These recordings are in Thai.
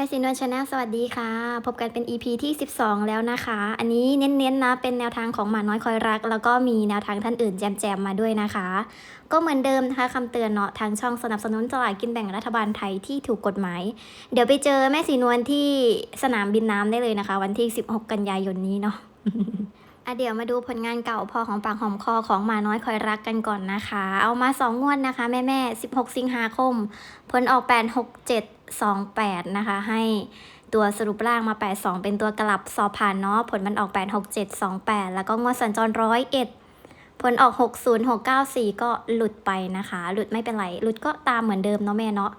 ม่ซีนวลชาแนลสวัสดีค่ะ พบกันเป็น EP ที่ 12 แล้วนะคะ อันนี้เน้นๆนะเป็นแนวทางของหมาน้อยคอยรัก แล้วก็มีแนวทางท่านอื่นแจมๆมาด้วยนะคะ ก็เหมือนเดิมนะคะคำเตือนเนาะทางช่องสนับสนุนสลากกินแบ่งรัฐบาลไทยที่ถูกกฎหมาย เดี๋ยวไปเจอแม่สีนวลที่สนามบินน้ำได้เลยนะคะ วันที่ 16 กันยายนนี้เนาะอะเดี๋ยวมาดูผลงานเก่าพอของปากหอมคอของหมาน้อยคอยรักกันก่อนนะคะ เอามา 2 งวดนะคะ แม่แม่ๆ16 สิงหาคม ผลออก 8 6 7 2 8 นะคะ ให้ตัวสรุปล่างมา 8 2 เป็นตัวกลับสอบผ่านเนาะ ผลมันออก 8 6 7 2 8 แล้วก็งวดสัญจรร้อยเอ็ดผลออก 6 0 6 9 4 ก็หลุดไปนะคะ หลุดไม่เป็นไร หลุดก็ตามเหมือนเดิมเนาะแม่เนาะ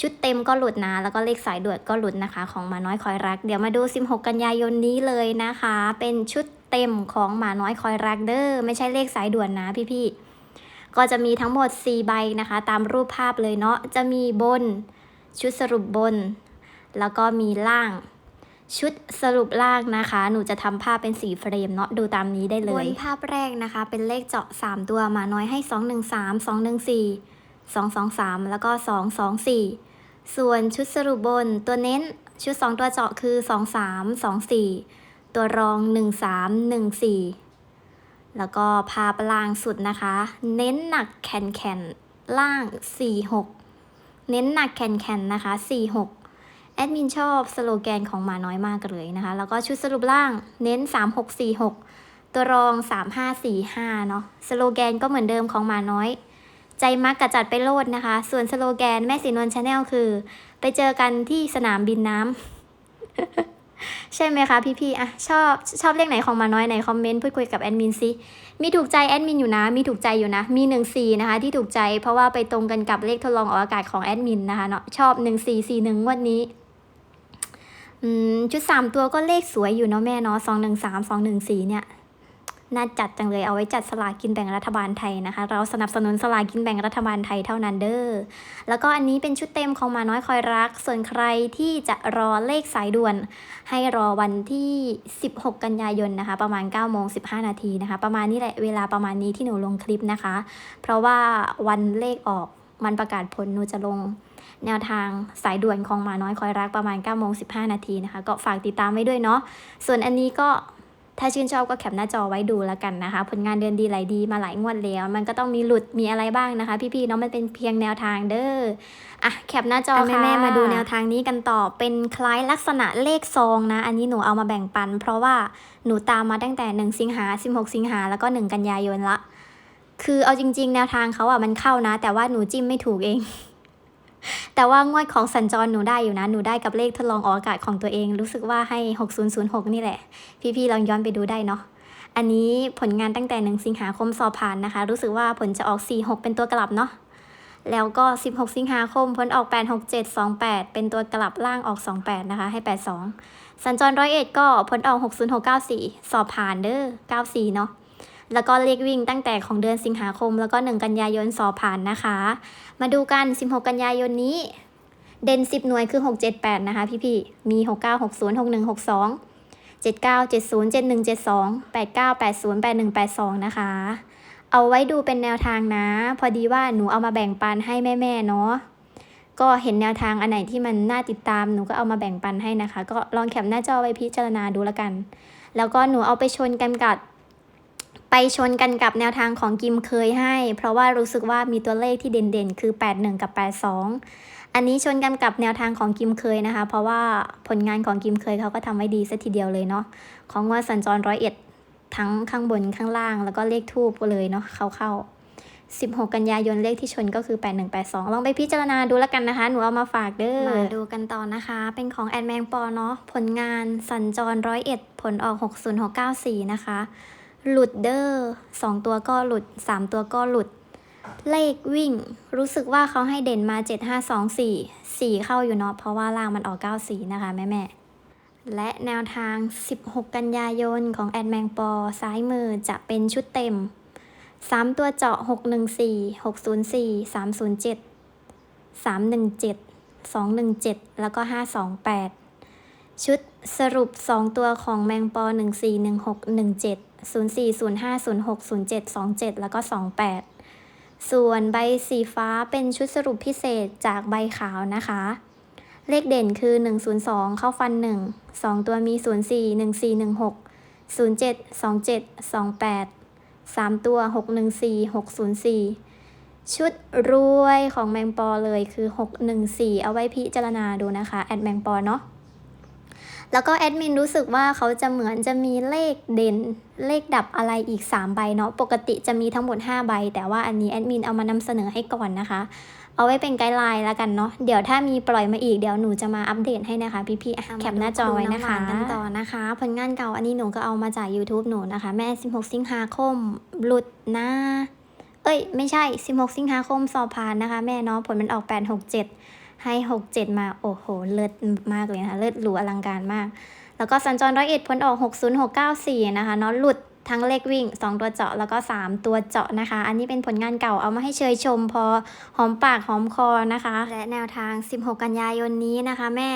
ชุดเต็มก็หลุดนะ แล้วก็เลขสายด่วนก็หลุดนะคะ ของหมาน้อยคอยรัก เดี๋ยวมาดู 16 กันยายนนี้เลยนะคะ เป็นชุดเต็มของหมาน้อยคอยรักเด้อ ไม่ใช่เลขสายด่วนนะพี่ๆ ก็จะมีทั้งหมด 4 ใบนะคะ ตามรูปภาพเลยเนาะ จะมีบน ชุดสรุปบน แล้วก็มีล่าง ชุดสรุปล่างนะคะ หนูจะทำภาพเป็นสีเฟรมเนาะดูตามนี้ได้เลยบนภาพแรกนะคะ เป็นเลขเจาะ 3 ตัวมาน้อยให้ 2 1 3 2 1 4 2 2 3 แล้วก็ 2 2 4 ส่วนชุดสรุปบนตัวเน้นชุด 2 ตัวเจาะคือ 2 3 2 4 ตัวรอง 1 3 1 4 แล้วก็ภาพล่างสุดนะคะ เน้นหนักแขนแขนล่าง 4 6 เน้นหนักแขนแขนนะคะ 4 6 แอดมินชอบสโลแกนของหมาน้อยมากเลยนะคะ แล้วก็ชุดสรุปล่างเน้น 3 6 4 6 ตัวรอง 3 5 4 5 เนาะสโลแกนก็เหมือนเดิมของหมาน้อย ใจมักกระจัดไปโลดนะคะ ส่วนสโลแกนแม่สีนวลชาแนลคือ ไปเจอกันที่สนามบินน้ำใช่ไหมคะพี่ๆอะชอบชอบเลขไหนของหมาน้อยไหนคอมเมนต์พูดคุยกับแอดมินซิ มีถูกใจแอดมินอยู่นะ มีถูกใจอยู่นะ มีหนึ่งสี่นะคะที่ถูกใจเพราะว่าไปตรงกันกับเลขทดลองออกอากาศของแอดมินนะคะเนาะชอบหนึ่งสี่สี่หนึ่งวันนี้ชุดสามตัวก็เลขสวยอยู่เนาะแม่เนาะสองหนึ่งสามสองหนึ่งสี่เนี่ย น่าจัดจังเลยเอาไว้จัดสลากกินแบ่งรัฐบาลไทยนะคะ เราสนับสนุนสลากกินแบ่งรัฐบาลไทยเท่านั้นเด้อแล้วก็อันนี้เป็นชุดเต็มของมาน้อยคอยรัก ส่วนใครที่จะรอเลขสายด่วน ให้รอวันที่ 16 กันยายนนะคะ ประมาณ9โมง15 นาทีนะคะ ประมาณนี้แหละเวลาประมาณนี้ที่หนูลงคลิปนะคะ เพราะว่าวันเลขออกมันประกาศผลหนูจะลงแนวทางสายด่วนของมาน้อยคอยรักประมาณ9โมง15 นาทีนะคะ ก็ฝากติดตามไว้ด้วยเนาะส่วนอันนี้ก็ ถ้าชื่นชอบก็แคปหน้าจอไว้ดูแล้วกันนะคะ ผลงานเดือนดีไหลดีมาหลายงวดแล้ว มันก็ต้องมีหลุดมีอะไรบ้างนะคะ พี่ๆเนาะมันเป็นเพียงแนวทางเด้ออะแคปหน้าจอค่ะแม่ๆมาดูแนวทางนี้กันต่อเป็นคล้ายลักษณะเลขซองนะ อันนี้หนูเอามาแบ่งปัน เพราะว่าหนูตามมาตั้งแต่ 1 สิงหา 16 สิงหา แล้วก็ 1 กันยายนละ คือเอาจริง ๆ แนวทางเขาอะมันเข้านะ แต่ว่าหนูจิ้มไม่ถูกเอง แต่ว่างวดของสัญจรหนูได้อยู่นะ หนูได้กับเลขทดลองออกอากาศของตัวเอง รู้สึกว่าให้ 6006 นี่แหละ พี่ๆลองย้อนไปดูได้เนาะ อันนี้ผลงานตั้งแต่1สิงหาคมสอบผ่านนะคะ รู้สึกว่าผลจะออก 46 เป็นตัวกลับเนาะ แล้วก็ 16 สิงหาคมผลออก 86728 เป็นตัวกลับล่างออก 28 นะคะ ให้ 82 สัญจรร้อยเอ็ดก็ผลออก 60694 สอบผ่านเด้อ94 เนาะ แล้วก็เลขวิ่งตั้งแต่ของเดือนสิงหาคม แล้วก็ 1 กันยายนสอบผ่านนะคะ มาดูกัน 16 กันยายนนี้ เด่น 10 หน่วยคือ 678 นะคะพี่ๆมี 69 60 61 62 79 70 71 72 89 80 81 82 นะคะ เอาไว้ดูเป็นแนวทางนะ พอดีว่าหนูเอามาแบ่งปันให้แม่ๆเนาะก็เห็นแนวทางอันไหนที่มันน่าติดตามหนูก็เอามาแบ่งปันให้นะคะ ก็ลองแคปหน้าจอไว้พิจารณาดูแล้วกัน แล้วก็หนูเอาไปชนกันกับ ไปชนกันกับแนวทางของกิมเคยให้ เพราะว่ารู้สึกว่ามีตัวเลขที่เด่นๆ คือ 81 กับ 82 อันนี้ชนกันกับแนวทางของกิมเคยนะคะ เพราะว่าผลงานของกิมเคยเขาก็ทำไว้ดีซะทีเดียวเลยเนาะของงว่าสัญจรร้อยเอ็ดทั้งข้างบนข้างล่างแล้วก็เลขทูบเลยเนาะเข้าๆ16 กันยายนเลขที่ชนก็คือ 8182 ลองไปพิจารณาดูแล้วกันนะคะ หนูเอามาฝากเด้อ มาดูกันต่อนะคะ เป็นของแอดแมงปอเนาะ ผลงานสัญจรร้อยเอ็ดผลออก 60694 นะคะ หลุดเดอร์สองตัวก็หลุด3ตัวก็หลุด เลขวิ่ง รู้สึกว่าเขาให้เด่นมา7524 4เข้าอยู่เนาะเพราะว่าล่างมันออก94นะคะแม่แม่และแนวทาง 16 กันยายนของแอดแมงปอซ้ายมือจะเป็นชุดเต็ม 3 ตัวเจาะ 614 604 307 317 217 แล้วก็ 528 ชุดสรุป 2 ตัวของแมงปอ 0405 06 07 27 แล้วก็ 28 ส่วนใบสีฟ้าเป็นชุดสรุปพิเศษจากใบขาวนะคะ เลขเด่นคือ 102 เข้าฟัน 1 2 ตัวมี 04 1416 07 27 28 3 ตัว 614 604 ชุดรวยของแมงปอเลยคือ 614 เอาไว้พิจารณาดูนะคะ แอดแมงปอเนาะ แล้วก็แอดมินรู้สึกว่าเขาจะเหมือนจะมีเลขเด่นเลขดับอะไรอีก 3 ใบเนาะปกติจะมีทั้งหมด 5 ใบ แต่ว่าอันนี้แอดมินเอามานำเสนอให้ก่อนนะคะ เอาไว้เป็นไกด์ไลน์แล้วกันเนาะเดี๋ยวถ้ามีปล่อยมาอีกเดี๋ยวหนูจะมาอัปเดตให้นะคะ พี่ๆอะแคปหน้าจอไว้นะคะกันต่อนะคะ ผลงานเก่าอันนี้หนูก็เอามาจาก YouTube หนูนะคะ แม่ 16 สิงหาคมหลุดนะเอ้ย ไม่ใช่ 16 สิงหาคมสอบผ่านนะคะ แม่เนาะผลมันออก 867 ให้67มาโอ้โห เลิศมากเลยนะคะ เลิศหรูอลังการมาก แล้วก็สัญจรร้อยเอ็ดผลออก60694นะคะเนาะหลุดทั้งเลขวิ่ง 2 ตัวเจาะแล้วก็ 3 ตัวเจาะนะคะ อันนี้เป็นผลงานเก่าเอามาให้เชยชมพอหอมปากหอมคอนะคะ และแนวทาง 16 กันยายนนี้นะคะ แม่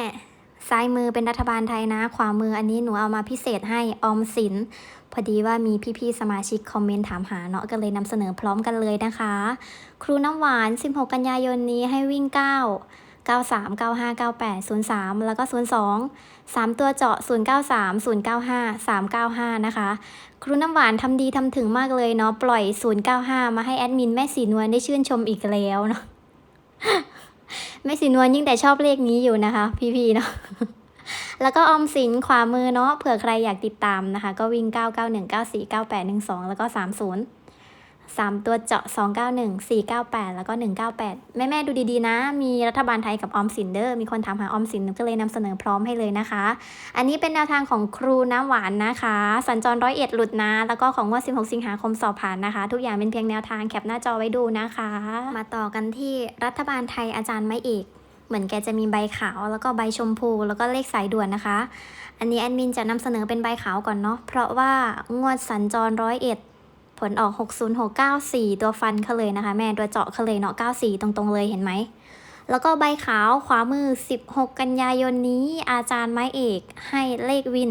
ซ้ายมือเป็นรัฐบาลไทยนะ ขวามืออันนี้หนูเอามาพิเศษให้ออมสิน พอดีว่ามีพี่ๆสมาชิกคอมเมนต์ถามหาเนาะก็เลยนำเสนอพร้อมกันเลยนะคะ ครูน้ำหวาน 16 กันยายนนี้ให้วิ่ง 9 93 95 98 03 แล้วก็ 02 3 ตัวเจาะ 093 095 395 นะคะ ครูน้ำหวานทำดีทำถึงมากเลยเนาะปล่อย 095 มาให้แอดมินแม่สีนวลได้ชื่นชมอีกแล้วเนาะแม่สีนวลยิ่งแต่ชอบเลขนี้อยู่นะคะ พี่ๆเนาะแล้วก็ออมสินขวามือเนาะเผื่อใครอยากติดตามนะคะ ก็วิ่ง 991 94 98 12 แล้วก็ 30 สามตัวเจาะ 291 498 แล้วก็ 198 แม่แม่ดูดีๆนะ มีรัฐบาลไทยกับออมสินเดอร์ มีคนถามหาออมสินก็เลยนำเสนอพร้อมให้เลยนะคะ อันนี้เป็นแนวทางของครูน้ำหวานนะคะ สัญจรร้อยเอ็ดหลุดนะ แล้วก็ของงวด 16 สิงหาคมสอบผ่านนะคะ ทุกอย่างเป็นเพียงแนวทางแคปหน้าจอไว้ดูนะคะ มาต่อกันที่รัฐบาลไทยอาจารย์ไม่เอกเหมือนแกจะมีใบขาวแล้วก็ใบชมพูแล้วก็เลขสายด่วนนะคะ อันนี้แอดมินจะนำเสนอเป็นใบขาวก่อนเนาะเพราะว่างวดสัญจรร้อยเอ็ด ลออก 60694 ตัวฟันเขาเลยนะคะ แม่ตัวเจาะเขาเลยเนาะ94 ตรงๆเลยเห็นไหม แล้วก็ใบขาวขวามือ 16 กันยายนนี้อาจารย์ไม้เอกให้เลขวิน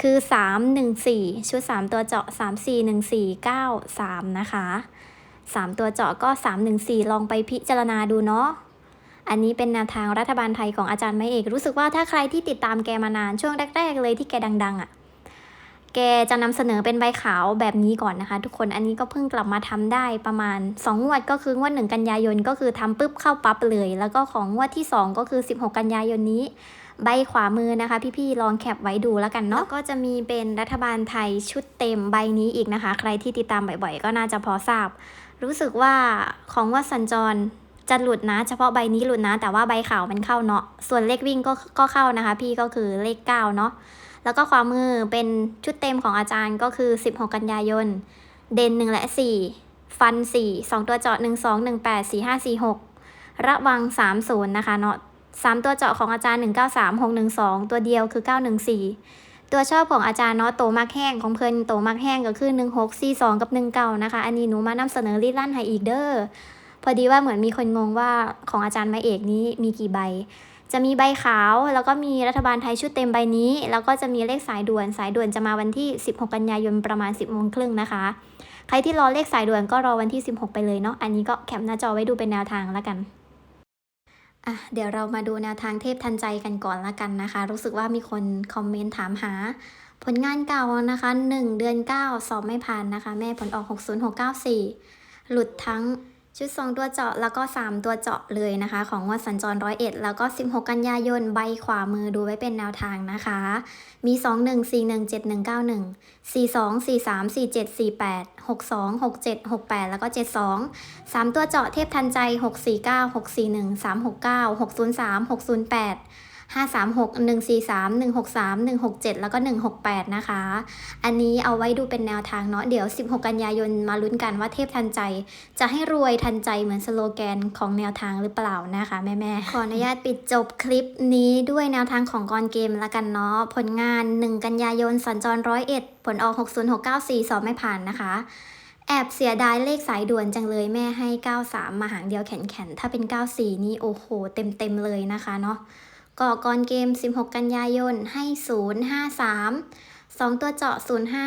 คือ 314 ชุด 3 ตัวเจาะ 341493 นะคะ 3 ตัวเจาะก็ 314 ลองไปพิจารณาดูเนาะอันนี้เป็นแนวทางรัฐบาลไทยของอาจารย์ไม้เอก รู้สึกว่าถ้าใครที่ติดตามแกมานานช่วงแรก ๆ เลยที่แกดัง ๆอะ่ะ แกจะนำเสนอเป็นใบขาวแบบนี้ก่อนนะคะ ทุกคนอันนี้ก็เพิ่งกลับมาทำได้ประมาณ 2 งวดก็คืองวด 1 กันยายนก็คือทำปุ๊บเข้าปั๊บเลย แล้วก็ของงวดที่ 2 ก็คือ 16 กันยายนนี้ใบขวามือนะคะ พี่ๆลองแคปไว้ดูแล้วกันเนาะก็จะมีเป็นรัฐบาลไทยชุดเต็มใบนี้อีกนะคะ ใครที่ติดตามบ่อยๆ ก็น่าจะพอทราบ รู้สึกว่าของงวัดสัญจรจะหลุดนะ เฉพาะใบนี้หลุดนะ แต่ว่าใบขาวมันเข้าเนาะส่วนเลขวิ่งก็ก็เข้านะคะ พี่ก็คือเลข9เนาะ แล้วก็ขวามมือเป็นชุดเต็มของอาจารย์ก็คือ 16 กันยายน เด่น 1 และ 4 ฟัน 4 2 ตัวเจาะ 1 2 1 8 4 5 4 6 ระวัง 30 นะคะเนาะ3ตัวเจาะของอาจารย์ 193 612 ตัวเดียวคือ 914 ตัวชอบของอาจารย์เนาะโตมากแห้งของเพิ่นโตมากแห้งก็คือ 1642 กับ 19 นะคะ อันนี้หนูมานำเสนอรีดลั่นให้อีกเด้อพอดีว่าเหมือนมีคนงงว่าของอาจารย์มาเอกนี้มีกี่ใบ จะมีใบขาว แล้วก็มีรัฐบาลไทยชุดเต็มใบนี้ แล้วก็จะมีเลขสายด่วน สายด่วนจะมาวันที่ 16 กันยายนประมาณ 10โมงครึ่งนะคะ ใครที่รอเลขสายด่วนก็รอวันที่ 16 ไปเลยเนาะ อันนี้ก็แคปหน้าจอไว้ดูเป็นแนวทางแล้วกันอะเดี๋ยวเรามาดูแนวทางเทพทันใจกันก่อนละกันนะคะ รู้สึกว่ามีคนคอมเมนต์ถามหา ผลงานเก่านะคะ 1 เดือน 9 สอบไม่ผ่านนะคะ แม่ผลออก 60694 หลุดทั้ง ชุด 2 ตัวเจาะแล้วก็ 3 ตัวเจาะเลยนะคะ ของวัดสัญจรร้อยเอ็ดแล้วก็ 16 กันยายนใบขวามือดูไว้เป็นแนวทางนะคะ มี 2 1 4 1 7 1 9 1 4 2 4 3 4 7 4 8 6 2 6 7 6 8 แล้วก็ 72 3 ตัวเจาะเทพทันใจ 6 4 9 6 4 1 3 6 9 6 0 3 6 0 8 5 3 6 1 4 3 1 6 3 1 6 7 แล้วก็ 168 นะคะ อันนี้เอาไว้ดูเป็นแนวทางเนาะ เดี๋ยว 16 กันยายนมาลุ้นกันว่าเทพทันใจ จะให้รวยทันใจเหมือนสโลแกนของแนวทางหรือเปล่านะคะแม่ๆขออนุญาตปิดจบคลิปนี้ด้วยแนวทางของกรเกมละกันเนาะ ผลงาน 1 กันยายนสัญจรร้อยเอ็ดผลออก 60694 สอบไม่ผ่านนะคะแอบเสียดายเลขสายด่วนจังเลยแม่ให้ 93 มาหางเดียวแข็งๆ ถ้าเป็น 94 นี่โอ้โห เต็มๆเลยนะคะเนาะ ก่อกรเกม 16 กันยายนให้ 053 2 ตัวเจาะ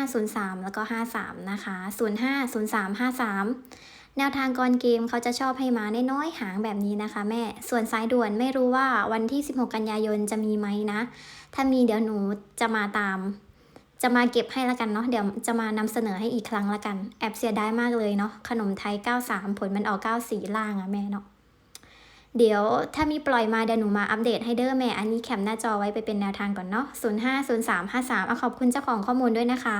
0503 แล้วก็ 53 นะคะ 05 03 53 แนวทางก่อนเกมเขาจะชอบให้มาน้อยๆหางแบบนี้นะคะ แม่ ส่วนสายด่วนไม่รู้ว่าวันที่ 16 กันยายนจะมีไหมนะ ถ้ามีเดี๋ยวหนูจะมาตาม จะมาเก็บให้ละกันเนาะ เดี๋ยวจะมานำเสนอให้อีกครั้งละกัน แอบเสียดายมากเลยเนาะ ขนมไทย 93 ผลมันออก 94 ล่างอะแม่เนาะ เดี๋ยวถ้ามีปล่อยมาเดี๋ยวหนูมาอัปเดตให้เด้อแม่ อันนี้แคปหน้าจอไว้ไปเป็นแนวทางก่อนเนาะ050353เอาขอบคุณเจ้าของข้อมูลด้วยนะคะ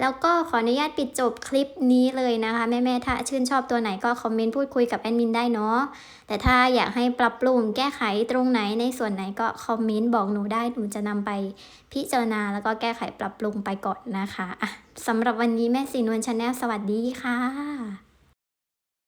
แล้วก็ขออนุญาตปิดจบคลิปนี้เลยนะคะ แม่ๆถ้าชื่นชอบตัวไหนก็คอมเมนต์พูดคุยกับแอดมินได้เนาะ แต่ถ้าอยากให้ปรับปรุงแก้ไขตรงไหนในส่วนไหนก็คอมเมนต์บอกหนูได้หนูจะนำไปพิจารณาแล้วก็แก้ไขปรับปรุงไปก่อนนะคะอะสำหรับวันนี้แม่สีนวลชาแนลสวัสดีค่ะ